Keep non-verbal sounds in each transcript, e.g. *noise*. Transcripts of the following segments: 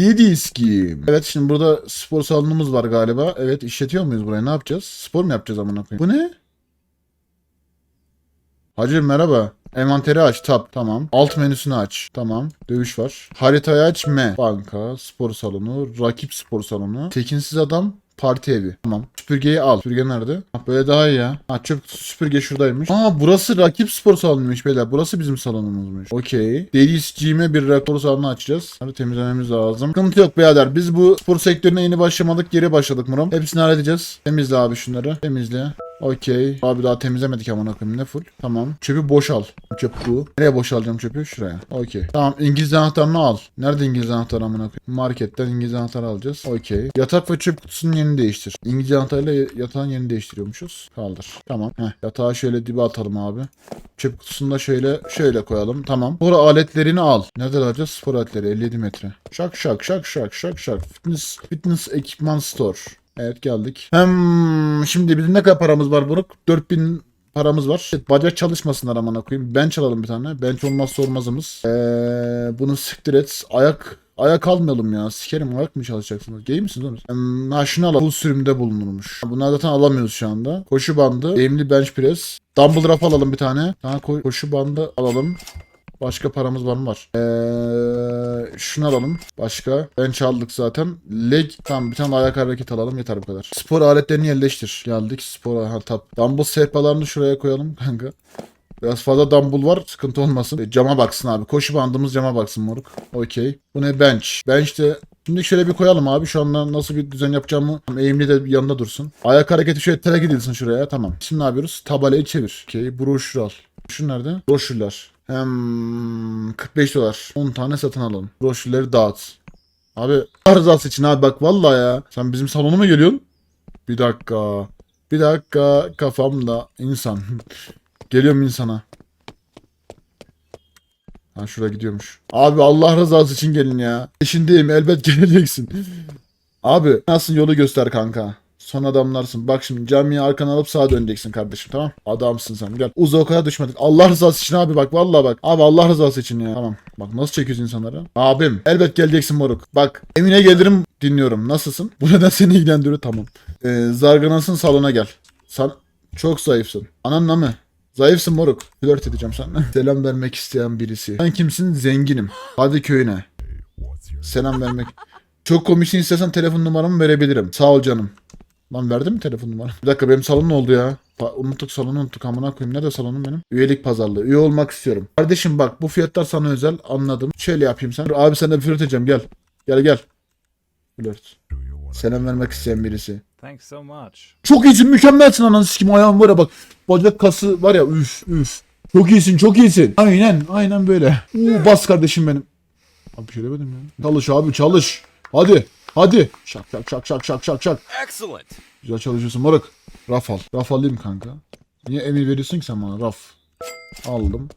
Didis Game. Evet şimdi burada spor salonumuz var galiba. Evet işletiyor muyuz burayı? Ne yapacağız? Spor mu yapacağız amına koyayım? Bu ne? Hacı merhaba. Envanteri aç. Tab. Tamam. Alt menüsünü aç. Tamam. Dövüş var. Haritayı aç. M. Banka. Spor salonu. Rakip spor salonu. Tekinsiz adam. Parti evi. Tamam. Süpürgeyi al. Süpürge nerede? Ha, böyle daha iyi ya. Ha çöp süpürge şuradaymış. Aa burası rakip spor salonuymuş beyler. Burası bizim salonumuzmuş. Okey. Delisciğime bir spor salonu açacağız. Bunları temizlememiz lazım. Sıkıntı yok birader. Biz bu spor sektörüne yeni başlamadık. Geri başladık Muram. Hepsini halledeceğiz. Temizle abi şunları. Temizle. Okey. Abi daha temizlemedik amına koyayım ne full. Tamam. Çöpü boşal. Çöp bu. Nereye boşalacağım çöpü? Şuraya. Okey. Tamam İngiliz anahtarını al. Nerede İngiliz anahtarı amına? Marketten İngiliz anahtarı alacağız. Okey. Yatak ve çöp kutusunun yerini değiştir. İngiliz anahtarıyla yatağın yerini değiştiriyormuşuz. Kaldır. Tamam. Heh. Yatağı şöyle dibe atalım abi. Çöp kutusunu da şöyle şöyle koyalım. Tamam. Spor aletlerini al. Nerede alacağız? Spor aletleri 57 metre. Şak şak şak şak şak şak. Fitness fitness ekipman store. Evet geldik. Hem şimdi bizim ne kadar paramız var Buruk? 4000 paramız var. Bacak çalışmasınlar amına koyayım. Bench alalım bir tane. Bench olmazsa olmazımız. Ee, bunu siktir et. Ayak Ayak almayalım ya. Sikerim ayak mı çalışacaksınız? Gay misiniz oğlum? Hmm, ha şunu alalım. Full sürümde bulunurmuş. Bunlar zaten alamıyoruz şu anda. Koşu bandı. Eğimli bench press. Dumbbell rack alalım bir tane. Daha ko- koşu bandı alalım. Başka paramız var mı? Var. Ee, şunu alalım. Başka. Bench aldık zaten. Leg. Tamam bir tane ayak hareket alalım. Yeter bu kadar. Spor aletlerini yerleştir. Geldik. Spor ha, tap. Dumbbell sehpalarını şuraya koyalım kanka. Biraz fazla dumbbell var. Sıkıntı olmasın. E, cama baksın abi. Koşu bandımız cama baksın moruk. Okey. Bu ne? Bench. Bench de Şimdi şöyle bir koyalım abi. Şu anda nasıl bir düzen yapacağımı eğimli de yanında dursun. Ayak hareketi şöyle tere gidilsin şuraya. Tamam. Şimdi ne yapıyoruz? Tabelayı çevir. Okey. Broşür al. Şu nerede? Broşürler. Hem 45 dolar. 10 tane satın alalım. Broşürleri dağıt. Abi Allah rızası için abi bak vallahi ya. Sen bizim salona mı geliyorsun? Bir dakika. Bir dakika kafamda insan. *laughs* Geliyorum insana. Ha şuraya gidiyormuş. Abi Allah rızası için gelin ya. Peşindeyim elbet *laughs* geleceksin. Abi nasıl yolu göster kanka. Son adamlarsın. Bak şimdi camiye arkana alıp sağa döneceksin kardeşim tamam. Adamsın sen gel. Uzakaya düşmedik. Allah rızası için abi bak vallahi bak. Abi Allah rızası için ya. Tamam. Bak nasıl çekiyoruz insanları. Abim elbet geleceksin moruk. Bak Emine gelirim dinliyorum. Nasılsın? Bu neden seni ilgilendiriyor? Tamam. Ee, Zarganas'ın salona gel. Sen çok zayıfsın. Ananla mı? Zayıfsın moruk. Flört edeceğim seninle. *laughs* Selam vermek isteyen birisi. Sen kimsin? Zenginim. Hadi köyüne. Selam vermek. Çok komiksin istersen telefon numaramı verebilirim. Sağ ol canım. Lan verdin mi telefon numaramı? Bir dakika benim salon ne oldu ya? Pa- unuttuk salonu unuttuk amına koyayım. Nerede salonum benim? Üyelik pazarlığı. Üye olmak istiyorum. Kardeşim bak bu fiyatlar sana özel anladım. Şöyle yapayım sen. Abi sana bir flört edeceğim gel. Gel gel. Flört. Selam vermek isteyen birisi. Thanks so much. Çok iyisin mükemmelsin ananı sikim ayağım var ya bak. Bacak kası var ya üf üf. Çok iyisin çok iyisin. Aynen aynen böyle. Oo, bas kardeşim benim. Abi bir şey demedim ya. Çalış abi çalış. Hadi hadi. Şak şak şak şak şak şak şak. Excellent. Güzel çalışıyorsun moruk. Raf al. Raf alayım kanka. Niye emir veriyorsun ki sen bana raf? Aldım.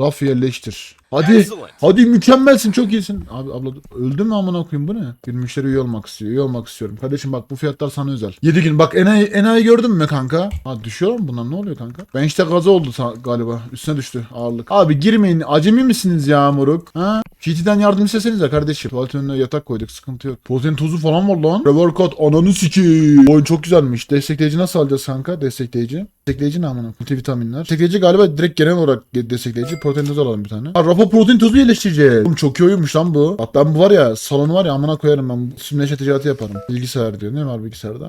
Raf yerleştir. Hadi. Excellent. Hadi mükemmelsin çok iyisin. Abi abla öldü mü amına koyayım bu ne? Bir müşteri üye olmak istiyor. Üye olmak istiyorum. Kardeşim bak bu fiyatlar sana özel. 7 gün bak enayi, enayi gördün mü kanka? Ha düşüyor mu bunlar ne oluyor kanka? Ben işte gaza oldu galiba. Üstüne düştü ağırlık. Abi girmeyin. Acemi misiniz ya moruk? Ha? PT'den yardım istesenize kardeşim. Tuvalet önüne yatak koyduk sıkıntı yok. Protein tozu falan var lan. Reworkout ananı sikiyim. Oyun çok güzelmiş. Destekleyici nasıl alacağız kanka? Destekleyici. Destekleyici ne amına? Multivitaminler. Destekleyici galiba direkt genel olarak destekleyici. Protein tozu alalım bir tane. Ha rafa protein tozu yerleştireceğiz. Oğlum çok iyi oyunmuş lan bu. Bak ben bu var ya salonu var ya amına koyarım ben. Simüleşe ticareti yaparım. Bilgisayar diyor. Ne var bilgisayarda?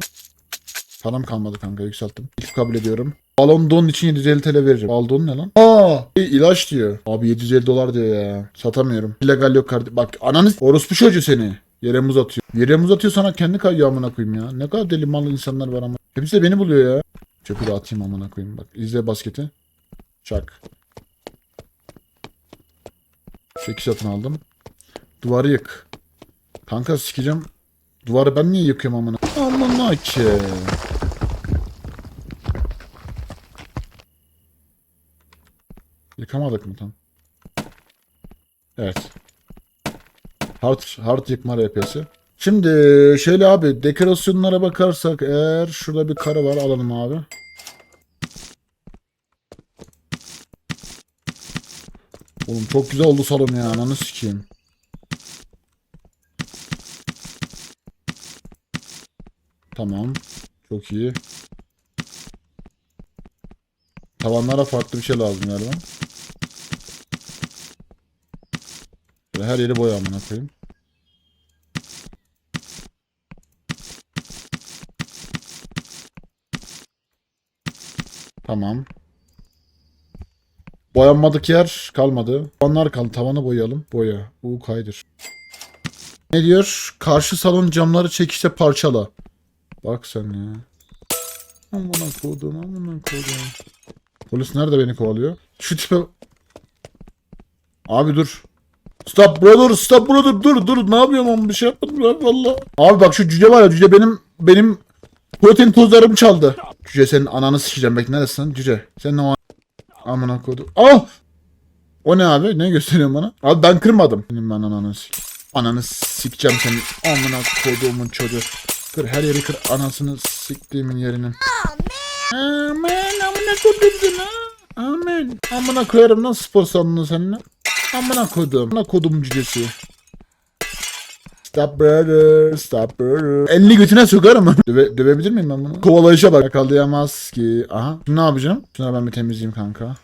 Param kalmadı kanka yükselttim. İlk kabul ediyorum. Balon don için 750 TL veririm. Baldon ne lan? Aa, e, ilaç diyor. Abi 750 dolar diyor ya. Satamıyorum. İlegal yok kardeşim. Bak ananı orospu çocuğu seni. Yere muz atıyor. Yere muz atıyor sana kendi kayıyor amına koyayım ya. Ne kadar deli mallı insanlar var ama. Hepsi de beni buluyor ya. Çöpü de atayım amına koyayım bak. İzle basketi. Çak. 8 satın aldım. Duvarı yık. Kanka sikeceğim. Duvarı ben niye yıkıyorum amına? Amına ki. Yıkamadık mı tam? Evet. Hard, hard yıkma RP'si. Şimdi şöyle abi dekorasyonlara bakarsak eğer şurada bir karı var alalım abi. Oğlum çok güzel oldu salon ya ananı sikeyim. Tamam. Çok iyi. Tavanlara farklı bir şey lazım galiba. Böyle her yeri boya amına koyayım. Tamam. Boyanmadık yer kalmadı. Tavanlar kaldı. Tavanı boyayalım. Boya. Bu kaydır. Ne diyor? Karşı salon camları çekişte parçala. Bak sen ya. Amına kodum, amına kodum. Polis nerede beni kovalıyor? Şu tipe... Abi dur. Stop brother, stop brother. Dur dur. Ne yapıyorsun oğlum? Bir şey yapmadım ben valla. Abi bak şu cüce var ya cüce benim benim protein tozlarımı çaldı. Cüce senin ananı sikeceğim. Bekle neredesin cüce? Senin o amına kodum. Ah! O ne abi? Ne gösteriyorsun bana? Abi ben kırmadım. Benim ben ananı sik. Ananı sikeceğim senin. Amına koduğumun çocuğu. Kır her yeri kır anasını siktiğimin yerinin. Amen amına kodum. Amen. Amına koyarım lan spor salonunu seninle. Amına kodum. Amına kodum cücesi. Stop brother, stop brother. Elini götüne sokarım. *laughs* Döve, dövebilir miyim ben bunu? Kovalayışa bak. Yakalayamaz ki. Aha. Şimdi ne yapacağım? Şunları ben bir temizleyeyim kanka.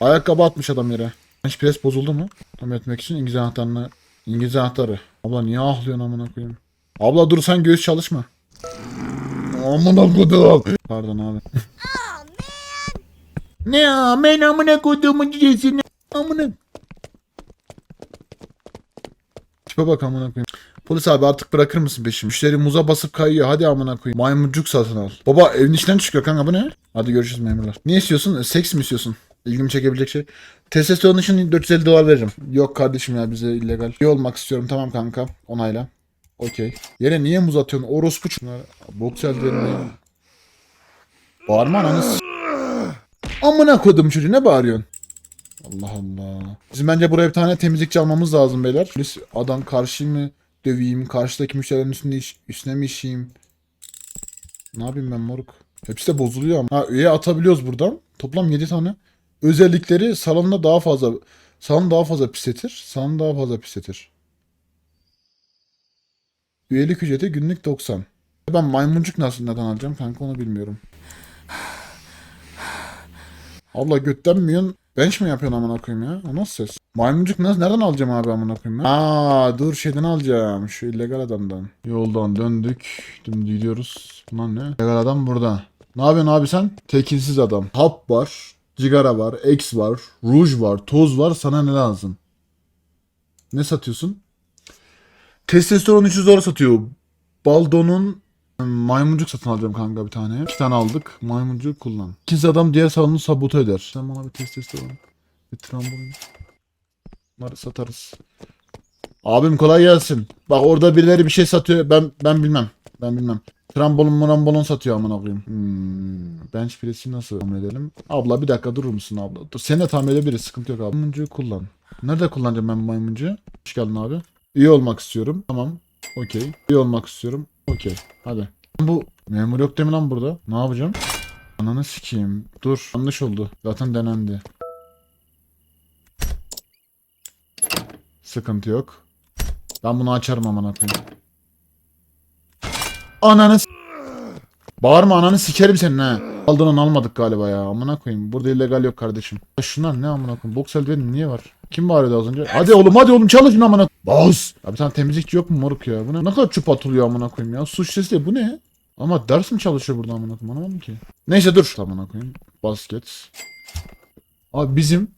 Ayakkabı atmış adam yere. Hiç pres bozuldu mu? Tam etmek için İngiliz anahtarını. İngiliz anahtarı. Abla niye ahlıyorsun amına koyayım? Abla dur sen göğüs çalışma. Amına kodum. Pardon abi. *laughs* ne ya? Ben amına kodumun cücesini. Amına. Tipe bak amına koyayım. Polis abi artık bırakır mısın peşimi? Müşteri muza basıp kayıyor. Hadi amına koyayım. Maymuncuk satın al. Baba evin içinden çıkıyor kanka bu ne? Hadi görüşürüz memurlar. Ne istiyorsun? E, Seks mi istiyorsun? İlgimi çekebilecek şey. Testosteron için 450 dolar veririm. Yok kardeşim ya bize illegal. İyi olmak istiyorum. Tamam kanka. Onayla. Okey. Yere niye muz atıyorsun? Orospu şunlar. Boks eldivenini. Bağırma ananı Amına kodum çocuğu ne bağırıyorsun? Allah Allah. Bizim bence buraya bir tane temizlikçi almamız lazım beyler. Polis adam karşıyı mı döveyim? Karşıdaki müşterilerin üstünde iş, üstüne mi işeyim? Ne yapayım ben moruk? Hepsi de bozuluyor ama. Ha üye atabiliyoruz buradan. Toplam 7 tane. Özellikleri salonda daha fazla salon daha fazla pisletir. Salon daha fazla pisletir. Üyelik ücreti günlük 90. Ben maymuncuk nasıl neden alacağım kanka onu bilmiyorum. *sighs* Abla götten mi yiyorsun? Bench mi yapıyorsun amına koyayım ya? O nasıl ses? Maymuncuk nasıl nereden alacağım abi amına koyayım ya? Aa dur şeyden alacağım. Şu illegal adamdan. Yoldan döndük. Şimdi gidiyoruz. Bunlar ne? İllegal adam burada. Ne yapıyorsun abi sen? Tekinsiz adam. Hap var. Cigara var. X var. Ruj var. Toz var. Sana ne lazım? Ne satıyorsun? Testosteron 300 dolar satıyor. Baldon'un Maymuncuk satın alacağım kanka bir tane. İki tane aldık. Maymuncuk kullan. İkinci adam diğer salonu sabote eder. Sen bana bir testosteron. Bir trambolin. Bunları satarız. Abim kolay gelsin. Bak orada birileri bir şey satıyor. Ben ben bilmem. Ben bilmem. Trambolin mrambolin satıyor amına koyayım. Hmm. Bench press'i nasıl tahmin edelim? Abla bir dakika durur musun abla? Dur seni de tahmin edebiliriz. Sıkıntı yok abi. Maymuncuğu kullan. Nerede kullanacağım ben bu maymuncuğu? Hoş geldin abi. İyi olmak istiyorum. Tamam. Okey. İyi olmak istiyorum. Okey. Hadi. Bu memur yok değil mi lan burada? Ne yapacağım? Ananı sikeyim. Dur. Yanlış oldu. Zaten denendi. Sıkıntı yok. Ben bunu açarım amına koyayım. Ananı Bağırma ananı sikerim senin ha. Aldığın almadık galiba ya. Amına koyayım. Burada illegal yok kardeşim. Ya Şunlar ne amına koyayım? Boks eldivenin niye var? Kim bağırıyordu az önce? Hadi oğlum hadi oğlum çalışın amına. Boz. Bir tane temizlikçi yok mu moruk ya? Bu ne? Ne kadar çöp atılıyor amına koyayım ya? Suç sesi de bu ne? Ama ders mi çalışıyor burada amına koyayım? Anlamadım ki. Neyse dur. Amına koyayım. Basket. Abi bizim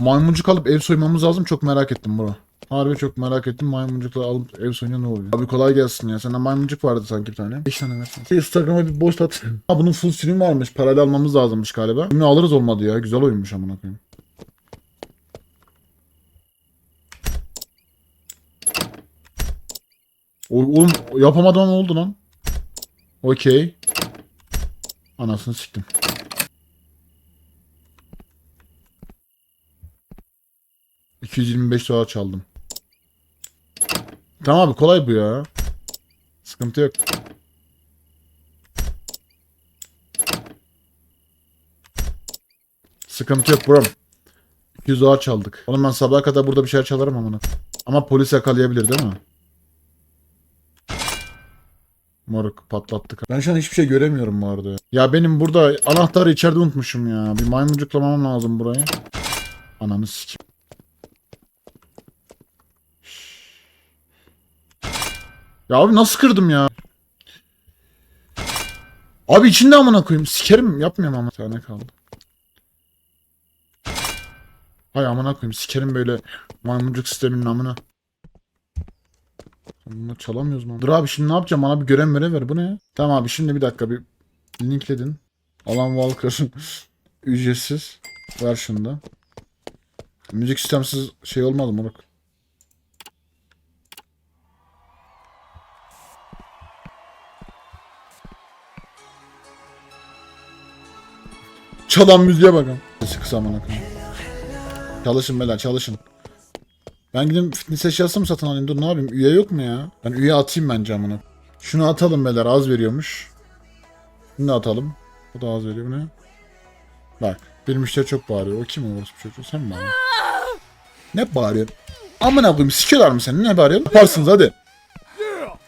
maymuncuk alıp ev soymamız lazım. Çok merak ettim bro. Harbi çok merak ettim. Maymuncukla alıp ev soyunca ne oluyor? Abi kolay gelsin ya. Sende maymuncuk vardı sanki bir tane. 5 tane versin. Şey, Instagram'a bir post at. ha bunun full stream varmış. Parayla almamız lazımmış galiba. Şimdi alırız olmadı ya. Güzel oyunmuş amına koyayım. Oğlum yapamadım ama oldu lan. Okey. Anasını siktim. ...225 dolar çaldım. Tamam abi kolay bu ya. Sıkıntı yok. Sıkıntı yok bro. 200 dolar çaldık. Oğlum ben sabaha kadar burada bir şeyler çalarım amına. Ama polis yakalayabilir değil mi? Moruk patlattık. Ben şu an hiçbir şey göremiyorum bu arada. Ya benim burada anahtarı içeride unutmuşum ya. Bir maymuncuklamam lazım burayı. Ananı sikim. Ya abi nasıl kırdım ya? Abi içinde amına koyayım. Sikerim yapmıyorum ama. Tane kaldı. Hay amına koyayım. Sikerim böyle maymuncuk sisteminin amına. Bunu çalamıyoruz mu? Dur abi şimdi ne yapacağım? Bana bir görev görev ver. Bu ne? Tamam abi şimdi bir dakika bir linkledin. Alan Walker *laughs* ücretsiz. Ver şunu da. Müzik sistemsiz şey olmadı moruk. Çalan müziğe bakın. Kısa amına. Çalışın beyler çalışın. Ben gidip fitness eşyası mı satın alayım? Dur ne yapayım? Üye yok mu ya? Ben üye atayım bence amına. Şunu atalım beyler az veriyormuş. Bunu da atalım. Bu da az veriyor bu ne? Bak bir müşteri çok bağırıyor. O kim o orospu çocuğu? Sen mi bağırıyorsun? Ne bağırıyorsun? Amına koyayım sikiyorlar mı seni? Ne bağırıyorsun? Yaparsınız hadi.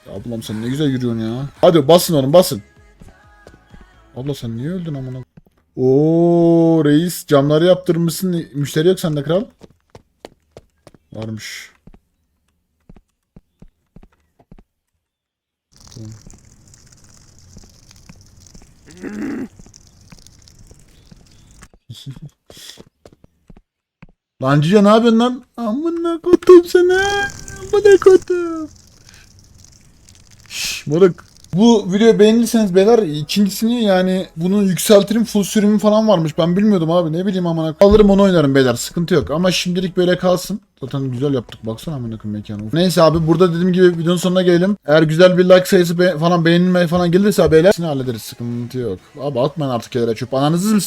Ya ablam sen ne güzel yürüyorsun ya. Hadi basın oğlum basın. Abla sen niye öldün amına? Oo reis camları yaptırmışsın. Müşteri yok sende kral. Varmış. *laughs* Lan Cica ne yapıyorsun lan? Amına koydum sana. Amına koydum. Şşş moruk. Bu video beğendiyseniz beyler ikincisini yani bunu yükseltirim full sürümü falan varmış. Ben bilmiyordum abi ne bileyim amına. Alırım onu oynarım beyler sıkıntı yok. Ama şimdilik böyle kalsın. Zaten güzel yaptık baksana amına mekanı. Neyse abi burada dediğim gibi videonun sonuna gelelim. Eğer güzel bir like sayısı be- falan beğenilme falan gelirse beyler hallederiz sıkıntı yok. Abi atmayın artık yere çöp. Ananızı mı